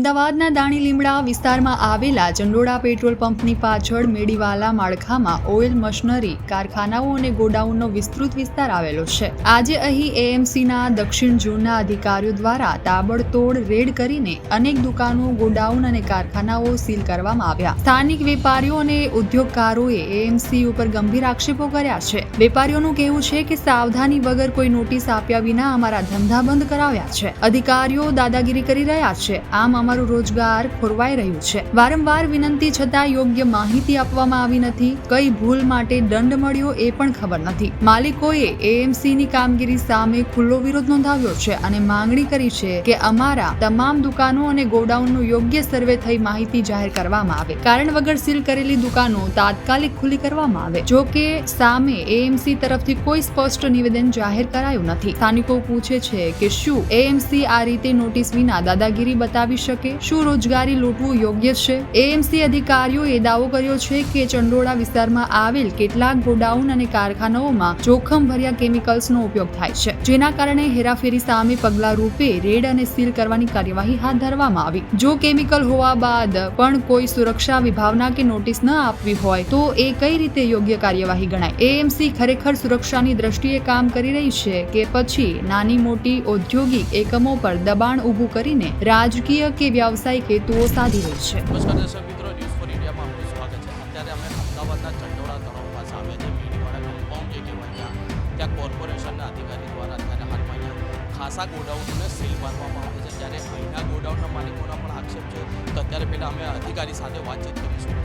અમદાવાદના દાણી લીમડા વિસ્તારમાં આવેલા ચંડોળા પેટ્રોલ પંપની પાછળ મેડીવાલા માળખામાં ઓઇલ મશનરી, કારખાનાઓ અને ગોડાઉનનો વિસ્તૃત વિસ્તાર આવેલો છે. આજે અહીં એએમસીના દક્ષિણ ઝોનના અધિકારીઓ દ્વારા તાબડતોડ રેડ કરીને અનેક દુકાનો, ગોડાઉન અને કારખાનાઓ સીલ કરવામાં આવ્યા. સ્થાનિક વેપારીઓ અને ઉદ્યોગકારોએ એએમસી ઉપર ગંભીર આક્ષેપો કર્યા છે. વેપારીઓનું કહેવું છે કે સાવધાની વગર કોઈ નોટિસ આપ્યા વિના અમારા ધંધા બંધ કરાવ્યા છે. અધિકારીઓ દાદાગીરી કરી રહ્યા છે. આમ અમારું રોજગાર ખોરવાઈ રહ્યું છે. વારંવાર વિનંતી છતાં યોગ્ય માહિતી આપવામાં આવી નથી. કઈ ભૂલ માટે દંડ મળ્યો એ પણ ખબર નથી. માલિકોએ એએમસી ની કામગીરી સામે ખુલ્લો વિરોધ નોંધાવ્યો છે અને માંગણી કરી છે કે અમારા તમામ દુકાનો અને ગોડાઉનનું યોગ્ય સર્વે થઈ માહિતી જાહેર કરવામાં આવે. કારણ વગર સીલ કરેલી દુકાનો તાત્કાલિક ખુલ્લી કરવામાં આવે. જો કે, સામે એએમસી તરફથી કોઈ સ્પષ્ટ નિવેદન જાહેર કરાયું નથી. સ્થાનિકો પૂછે છે કે શું એએમસી આ રીતે નોટિસ વિના દાદાગીરી બતાવી શકે? શું રોજગારી લૂંટવું યોગ્ય છે? એએમસી અધિકારીઓએ દાવો કર્યો છે કે ચંડોળા વિસ્તારમાં આવેલ કેટલાક ગોડાઉન અને કારખાનાઓમાં જોખમભર્યા કેમિકલ્સનો ઉપયોગ થાય છે, જેના કારણે હેરાફેરી સામે પગલા રૂપે રેડ અને સીલ કરવાની કાર્યવાહી હાથ ધરવામાં આવી. જો કેમિકલ હોવા બાદ પણ કોઈ સુરક્ષા વિભાવના કે નોટિસ ન આપવી હોય, તો એ કઈ રીતે યોગ્ય કાર્યવાહી ગણાય? એએમસી ખરેખર સુરક્ષાની દ્રષ્ટિએ કામ કરી રહી છે કે પછી નાની મોટી ઔદ્યોગિક એકમો પર દબાણ ઊભું કરીને રાજકીય કે વ્યવસાયિક હેતુઓ સાધી રહી છે. નમસ્કાર દર્શક મિત્રો ન્યૂઝ ફોર ઇન્ડિયામાં આપનું સ્વાગત છે. અત્યારે અમે અમદાવાદના ચંડોળા તળાવ પાસે જે મીડીવાળા કમ્પાઉન્ડ જે કહેવાય ત્યાં ત્યાં કોર્પોરેશનના અધિકારી દ્વારા અત્યારે હાલમાં અહીંયા ખાસા ગોડાઉનોને સીલ મારવામાં આવે છે. જ્યારે અહીંના ગોડાઉનના માલિકોના પણ આક્ષેપ છે તો અત્યારે પહેલાં અમે અધિકારી સાથે વાતચીત કરીશું.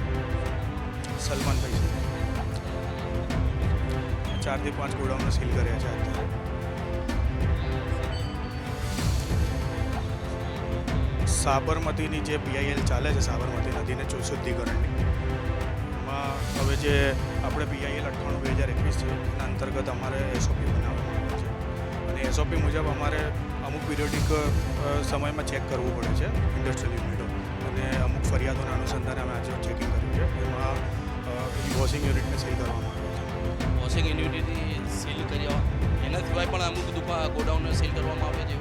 સલમાનભાઈ ચારથી પાંચ ગોડાઉનો સીલ કર્યા છે અત્યારે. સાબરમતીની જે પીઆઈએલ ચાલે છે, સાબરમતી નદીને શુદ્ધિકરણની એમાં હવે જે આપણે પીઆઈએલ અઠ્ઠાણું, બે હજાર એકવીસ છે, એના અંતર્ગત અમારે એસઓપી બનાવવામાં આવે છે. અને એસઓપી મુજબ અમારે અમુક પિરિયોડિક સમયમાં ચેક કરવું પડે છે ઇન્ડસ્ટ્રીયલ યુનિટો અને અમુક ફરિયાદોના અનુસંધાને અમે આજે ચેકિંગ કર્યું છે. એમાં વોશિંગ યુનિટને સીલ કરવામાં આવે છે. વોશિંગ યુનિટી સીલ કરી એના સિવાય પણ અમુક દુકાન ગોડાઉનને સીલ કરવામાં આવે છે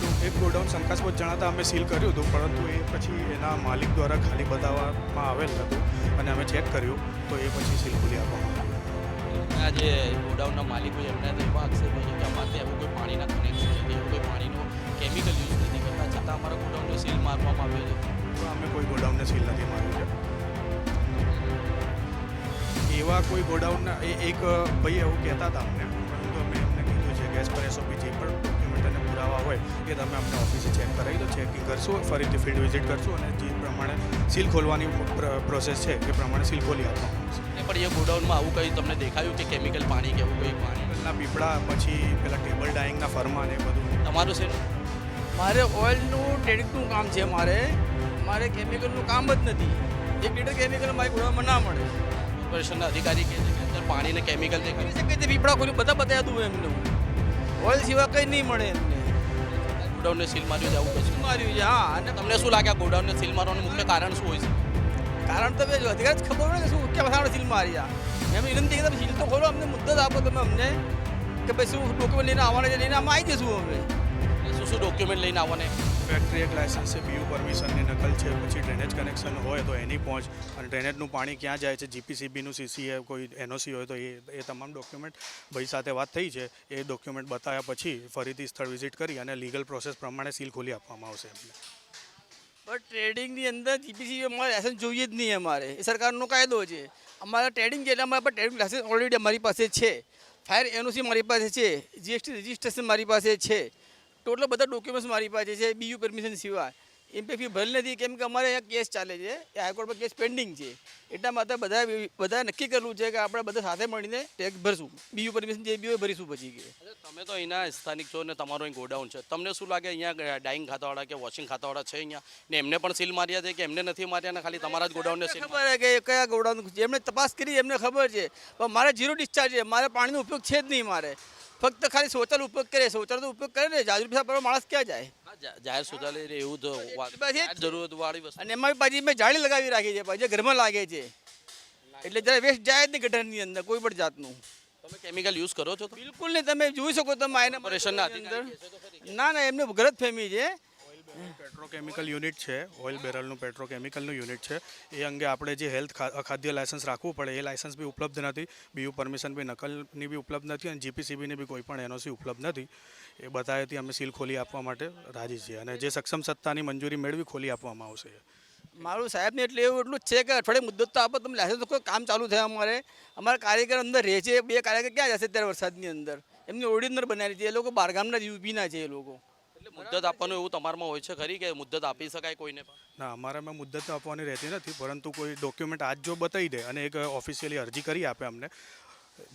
તો એક ગોડાઉન શંકાસ્પદ જણાતા અમે સીલ કર્યું હતું પરંતુ એ પછી એના માલિક દ્વારા ખાલી બતાવવામાં આવેલ હતું અને અમે ચેક કર્યું તો એ પછી સીલ ખોલી આપવામાં આ જે ગોડાઉનના માલિકો છે એમને એવા આક્ષેપો છે કે અમારે એવું કોઈ પાણીના કનેક્શન નથી એવું કોઈ પાણીનો કેમિકલ યુઝ નથી કરતા છતાં અમારા ગોડાઉનને સીલ મારવામાં આવ્યો છે. તો અમે કોઈ ગોડાઉનને સીલ નથી માર્યું છે. એવા કોઈ ગોડાઉનના એ એક ભાઈ એવું કહેતા હતા અમને પરંતુ અમે એમને કીધું છે ગેસ પર એસઓપી જે પણ પુરાવા હોય એ તમે અમને ઓફિસે ચેક કરાવી દો ચેકિંગ કરશું ફરીથી ફિલ્ડ વિઝિટ કરશું અને જે પ્રમાણે સીલ ખોલવાની પ્રોસેસ છે એ પ્રમાણે સીલ ખોલી આપવામાં આવશે પણ એ ગોડાઉનમાં આવું કંઈ તમને દેખાયું કે કેમિકલ પાણી કે એવું કંઈ પાણીના પીપળા પછી પેલા ટેબલ ડાઇંગના ફરમા એ બધું. તમારું છે મારે ઓઇલનું ટ્રેડિંગનું કામ છે મારે. મારે કેમિકલનું કામ જ નથી. એક લીટર કેમિકલ મારી ગોળામાં ના મળે. કોર્પોરેશનના અધિકારી કહે છે કે અંદર પાણીને કેમિકલ દેખાય. કે રીતે પીપળા ખોલ્યું બધા બતાવ્યા હતું એમને. ઓઇલ સિવાય કંઈ નહીં મળે. ગોડાઉનને સીલ માર્યું છે આવું કશું શું માર્યું છે હા. અને તમને શું લાગે ગોડાઉનને સીલ મારવાનું મુખ્ય કારણ શું હોય છે? કારણ તો બે અધિકાર જ ખબર હોય ને શું કે આપણે સીલ માર્યા એમ વિનંતી કે તમે સીલ તો ખોલો અમને મુદ્દત આપો તમે અમને. કે ભાઈ શું ડોક્યુમેન્ટ લઈને આવવાના છે? લઈને અમે આવી જઈશું હવે. શું શું ડોક્યુમેન્ટ લઈને આવવાને ફેક્ટરી એક લાયસન્સ છે બીયુ પરમિશનની નકલ છે, પછી ડ્રેનેજ કનેક્શન હોય તો એની પહોંચ અને ડ્રેનેજનું પાણી ક્યાં જાય છે જીપીસીબીનું સીસીએ કોઈ એનઓસી હોય તો એ એ તમામ ડોક્યુમેન્ટ ભાઈ સાથે વાત થઈ છે, એ ડોક્યુમેન્ટ બતાવ્યા પછી ફરીથી સ્થળ વિઝિટ કરી અને લીગલ પ્રોસેસ પ્રમાણે સીલ ખોલી આપવામાં આવશે એમને. પણ ટ્રેડિંગની અંદર જીપીસી અમારે લાયસન્સ જોઈએ જ નહીં અમારે. એ સરકારનો કાયદો છે. અમારા ટ્રેડિંગ છે એટલે અમારા પર ટ્રેડિંગ લાયસન્સ ઓલરેડી અમારી પાસે છે. ફાયર એનઓસી મારી પાસે છે. જીએસટી રજિસ્ટ્રેશન મારી પાસે છે. ટોટલ બધા ડોક્યુમેન્ટ્સ મારી પાસે છે બીયુ પરમિશન સિવાય. ઇમ્પેક્ટ ફી ભરેલ નથી કેમ કે અમારે અહીંયા કેસ ચાલે છે એ હાઈકોર્ટ પર કેસ પેન્ડિંગ છે. એટલા માટે બધા બધા નક્કી કરેલું છે કે આપણે બધા સાથે મળીને ટેક્સ ભરશું. બીયુ પરમિશન જે બી હોય ભરીશું પછી કે. તમે તો અહીંના સ્થાનિક છો ને તમારો અહીં ગોડાઉન છે. તમને શું લાગે અહીંયા ડાઇંગ ખાતાવાળા કે વોશિંગ ખાતાવાળા છે અહીંયા? ને એમને પણ સીલ માર્યા છે કે એમને નથી માર્યા ને ખાલી તમારા જ ગોડાઉનને સીલ ખબર છે કે કયા ગોડાઉન એમને તપાસ કરી એમને ખબર છે. પણ મારે જીરો ડિસ્ચાર્જ છે મારે પાણીનો ઉપયોગ છે જ નહીં મારે. ફક્ત ખાલી શૌચાલય ઉપયોગ કરે શૌચાલયનો ઉપયોગ કરે ને જાજુ પૈસા ભરવા માણસ ક્યાં જાય? જાહેર શૌચાલય એવું તો જરૂરત વાળી વસ્તુ. અને એમાં પાછી મેં જાળી લગાવી રાખી છે પાછી ઘરમાં લાગે છે. એટલે જરા વેસ્ટ જાય જ નહીં ગટરની અંદર કોઈ પણ જાતનું. તમે કેમિકલ યુઝ કરો છો બિલકુલ નહીં તમે જોઈ શકો તમે આને કોર્પોરેશનના અંદર. ના ના એમને ગલત ફેમી છે. પેટ્રોકેમિકલ યુનિટ છે, ઓઇલ બેરલનું પેટ્રોકેમિકલનું યુનિટ છે. એ અંગે આપણે જે હેલ્થ અખાદ્ય લાયસન્સ રાખવું પડે, એ લાયસન્સ બી ઉપલબ્ધ નથી. બીયુ પરમિશન બી નકલની બી ઉપલબ્ધ નથી અને જીપીસીબીની બી કોઈ પણ એનઓસી ઉપલબ્ધ નથી. એ બતાવેથી અમે સીલ ખોલી આપવા માટે રાજી છીએ અને જે સક્ષમ સત્તાની મંજૂરી મેળવી ખોલી આપવામાં આવશે મારું સાહેબને એટલે એવું એટલું જ છે કે અઠવાડિયે મુદ્દત તો આપો, તમે લાયસન્સ કોઈ કામ ચાલુ થાય અમારે. અમારા કાર્યકર અંદર રહે છે, બે કાર્યકર ક્યાં જશે અત્યારે વરસાદની અંદર? એમની ઓર્ડિનર બનાવી છે, એ લોકો બારગામના યુપીના છે એ લોકો. મુદ્દત આપવાનું એવું તમારામાં હોય છે ખરી કે મુદ્દત આપી શકાય કોઈને ના અમારામાં મુદ્દત તો આપવાની રહેતી નથી પરંતુ કોઈ ડોક્યુમેન્ટ આજ જો બતાવી દે અને એક ઓફિશિયલી અરજી કરી આપે અમને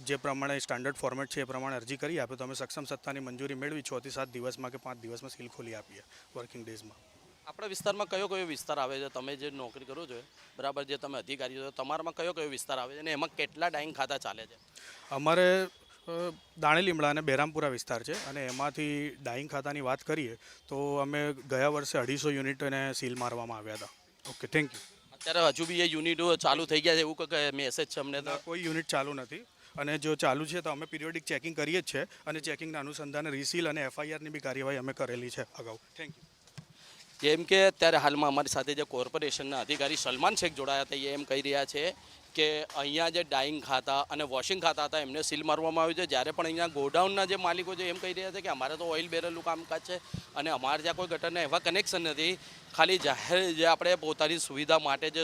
જે પ્રમાણે સ્ટાન્ડર્ડ ફોર્મેટ છે એ પ્રમાણે અરજી કરી આપે તો અમે સક્ષમ સત્તાની મંજૂરી મેળવી છ થી સાત દિવસમાં કે પાંચ દિવસમાં સીલ ખોલી આપીએ વર્કિંગ ડેઝમાં આપણા વિસ્તારમાં કયો કયો વિસ્તાર આવે છે? તમે જે નોકરી કરો છો બરાબર જે તમે અધિકારી છો તમારામાં કયો કયો વિસ્તાર આવે છે? અને એમાં કેટલા ડાઈંગ ખાતા ચાલે છે? અમારે દાણી લીમડા અને બેરામપુરા વિસ્તાર છે અને એમાંથી ડાઈંગ ખાતાની વાત કરીએ તો અમે ગયા વર્ષે અઢીસો યુનિટને સીલ મારવામાં આવ્યા હતા. ઓકે થેન્ક યુ અત્યારે હજુ બી એ યુનિટો ચાલુ થઈ ગયા છે એવું કંઈક મેસેજ છે અમને તો? કોઈ યુનિટ ચાલુ નથી. અને જો ચાલુ છે તો અમે પિરિયોડિક ચેકિંગ કરીએ જ છે અને ચેકિંગના અનુસંધાને રિસીલ અને એફઆઈઆરની બી કાર્યવાહી અમે કરેલી છે અગાઉ. થેન્ક યુ જેમ કે અત્યારે હાલમાં અમારી સાથે જે કોર્પોરેશનના અધિકારી સલમાન શેખ જોડાયા હતા એ એમ કહી રહ્યા છે કે અહીંયા જે ડાઈંગ ખાતા અને વોશિંગ ખાતા હતા, એમને સીલ મારવામાં આવ્યું છે. જ્યારે પણ અહીંયા ગોડાઉનના જે માલિકો છે એમ કહી રહ્યા છે કે અમારે તો ઓઇલ બેરલનું કામકાજ છે અને અમારે ત્યાં કોઈ ગટરના એવા કનેક્શન નથી. ખાલી જાહેર જે આપણે પોતાની સુવિધા માટે જે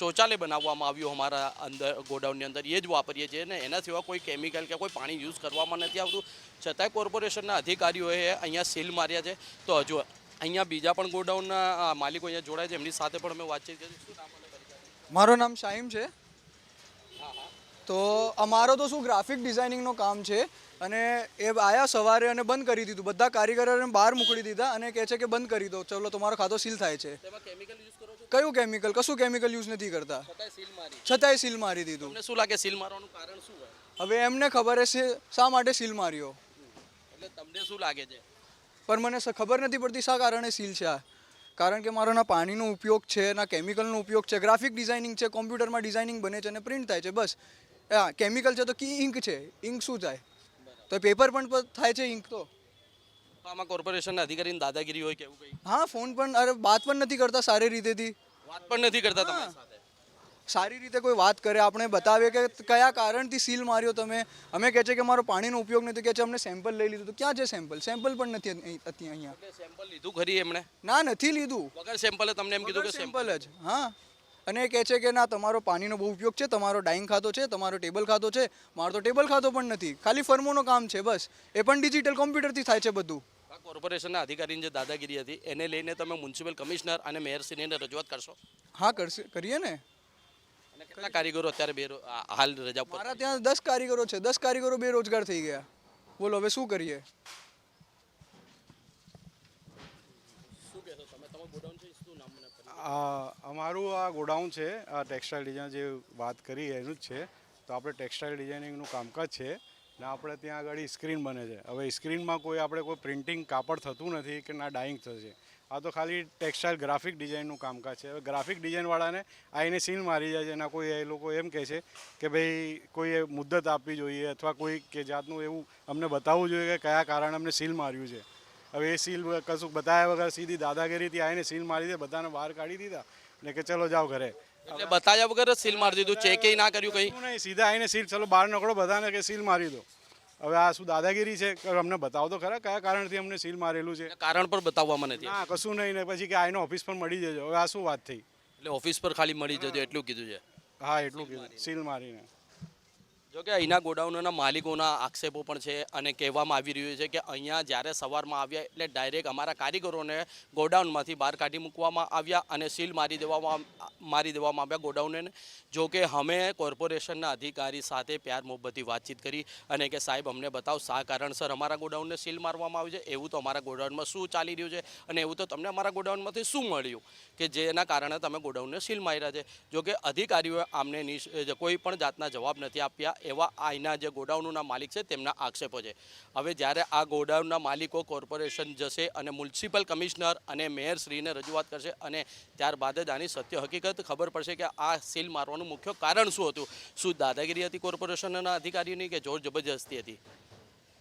શૌચાલય બનાવવામાં આવ્યું અમારા અંદર, ગોડાઉનની અંદર, એ જ વાપરીએ છીએ ને એના સિવાય કોઈ કેમિકલ કે કોઈ પાણી યુઝ કરવામાં નથી આવતું. છતાંય કોર્પોરેશનના અધિકારીઓએ અહીંયા સીલ માર્યા છે. તો હજુ અહીંયા બીજા પણ ગોડાઉનના માલિકો અહીંયા જોડાય છે. એમની સાથે પણ અમે વાતચીત કરી શું નામ અને પરિચય? મારું નામ શાહીમ છે. તો અમારો તો શું ગ્રાફિક ડિઝાઇનિંગનું કામ છે અને એ આયા સવારે અને બંધ કરી દીધું. બધા કારીગરોને બહાર મોકલી દીધા અને કહે છે કે બંધ કરી દો. ચલો તમારો ખાતો સીલ થાય છે. છો? કયું કેમિકલ કશું કેમિકલ યુઝ નથી કરતા. છતાંય સીલ મારી. દીધું. શું લાગે સીલ મારવાનું કારણ શું હવે એમને ખબર હશે શા માટે સીલ માર્યો. એટલે તમને શું લાગે છે? પણ મને ખબર નથી પડતી શા કારણે સીલ છે આ. કારણ કે મારો ના પાણીનો ઉપયોગ છે ના કેમિકલનો ઉપયોગ છે ગ્રાફિક ડિઝાઇનિંગ છે કોમ્પ્યુટરમાં ડિઝાઇનિંગ બને છે અને પ્રિન્ટ થાય છે બસ. હા કેમિકલ છે તો કી ઇંક છે? ઇંક શું થાય? તો પેપર પણ થાય છે ઇંક તો. આમાં કોર્પોરેશનના અધિકારીની દાદાગીરી હોય કે એવું કંઈ? હા ફોન પણ અરે વાત પણ નથી કરતા સારી રીતેથી. વાત પણ નથી કરતા તમારી સાથે? સારી રીતે કોઈ વાત કરે આપણે બતાવે કે કયા કારણથી સીલ માર્યો તમે? અમે કહે છે કે મારો પાણીનો ઉપયોગ નથી કહે છે અમને સેમ્પલ લઈ લીધું. તો ક્યાં છે સેમ્પલ સેમ્પલ પણ નથી હતી અહીંયા. સેમ્પલ લીધું ખરી એમણે? ના નથી લીધું. વગર સેમ્પલે તમને એમ કીધું કે સેમ્પલ જ હા. અને એ કહે છે કે ના તમારો પાણીનો બહુ ઉપયોગ છે તમારો ડાઇંગ ખાતો છે તમારો ટેબલ ખાતો છે મારો તો ટેબલ ખાતો પણ નથી. ખાલી ફર્મોનું કામ છે બસ. એ પણ ડિજિટલ કોમ્પ્યુટરથી થાય છે બધું. કોર્પોરેશનના અધિકારીની જે દાદાગીરી હતી એને લઈને તમે મ્યુનિસિપલ કમિશનર અને મેયરશ્રીને રજૂઆત કરશો? હા કરશે કરીએ ને. અને કેટલા કારીગરો અત્યારે બે હાલ રજા પર મારા ત્યાં દસ કારીગરો છે. દસ કારીગરો બેરોજગાર થઈ ગયા. બોલો હવે શું કરીએ? શું કહેશો તમે? તમારું ગોડાઉન છે શું નામ મને પરિચય? આ અમારું આ ગોડાઉન છે આ ટેક્સટાઇલ ડિઝાઇન જે વાત કરી એનું જ છે. તો આપણે ટેક્સટાઇલ ડિઝાઇનિંગનું કામકાજ છે ને આપણે ત્યાં આગળ સ્ક્રીન બને છે. હવે સ્ક્રીનમાં કોઈ આપણે કોઈ પ્રિન્ટિંગ કાપડ થતું નથી કે ના ડાઈંગ થશે. આ તો ખાલી ટેક્સટાઇલ ગ્રાફિક ડિઝાઇનનું કામકાજ છે. હવે ગ્રાફિક ડિઝાઇનવાળાને આઈને સીલ મારી જાય છે. એના કોઈ એ લોકો એમ કહે છે કે ભાઈ કોઈએ મુદ્દત આપવી જોઈએ અથવા કોઈ કે જાતનું એવું અમને બતાવવું જોઈએ કે કયા કારણે અમને સીલ માર્યું છે. હવે એ સીલ કશું બતાવ્યા વગર સીધી દાદાગીરીથી આવીને સીલ મારી દે બધાને બહાર કાઢી દીધા ને કે ચલો જાઓ ઘરે. એટલે બતાવ્યા વગર સીલ મારી દીધું ચેક ના કર્યું કંઈ? નહીં સીધા આવીને સીલ ચલો બહાર નીકળો બધાને કે સીલ મારી દો. હવે આ શું દાદાગીરી છે? અમને બતાવો તો ખરા કયા કારણથી અમને સીલ મારેલું છે? કારણ પણ બતાવવામાં નથી હા કશું નહીં ને પછી કે આઈને ઓફિસ પર મળી જજો. હવે આ શું વાત થઈ? એટલે ઓફિસ પર ખાલી મળી જજો એટલું કીધું છે. હા એટલું કીધું. સીલ મારીને. જો કે અહીંના ગોડાઉનના માલિકોના આક્ષેપો પણ છે અને કહેવામાં આવી રહ્યું છે કે અહીંયા જ્યારે સવારમાં આવ્યા એટલે ડાયરેક્ટ અમારા કારીગરોને ગોડાઉનમાંથી બહાર કાઢી મૂકવામાં આવ્યા અને સીલ મારી દેવામાં મારી દેવામાં આવ્યા ગોડાઉનને. જો કે અમે કોર્પોરેશનના અધિકારી સાથે પ્યાર મોહબ્બતથી વાતચીત કરી અને કે સાહેબ, અમને બતાવો શા કારણસર અમારા ગોડાઉનને સીલ મારવામાં આવ્યું છે? એવું તો અમારા ગોડાઉનમાં શું ચાલી રહ્યું છે? અને એવું તો તમને અમારા ગોડાઉનમાંથી શું મળ્યું કે જેના કારણે તમે ગોડાઉનને સીલ માર્યા છે? જો કે અધિકારીઓએ આમને કોઈ પણ જાતના જવાબ નથી આપ્યા. એવા અહીંના જે ગોડાઉનના માલિક છે તેમના આક્ષેપો છે. હવે જ્યારે આ ગોડાઉનના માલિકો કોર્પોરેશન જશે અને મ્યુનિસિપલ કમિશનર અને મેયરશ્રીને રજૂઆત કરશે અને ત્યારબાદ જ આની સત્ય હકીકત ખબર પડશે કે આ સીલ મારવાનું મુખ્ય કારણ શું હતું. શું દાદાગીરી હતી કોર્પોરેશનના અધિકારીની કે જોર જબરજસ્તી હતી?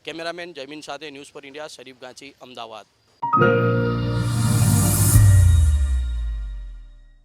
કેમેરામેન જયમીન સાથે news for India, Sharif Ganchi, Ahmedabad.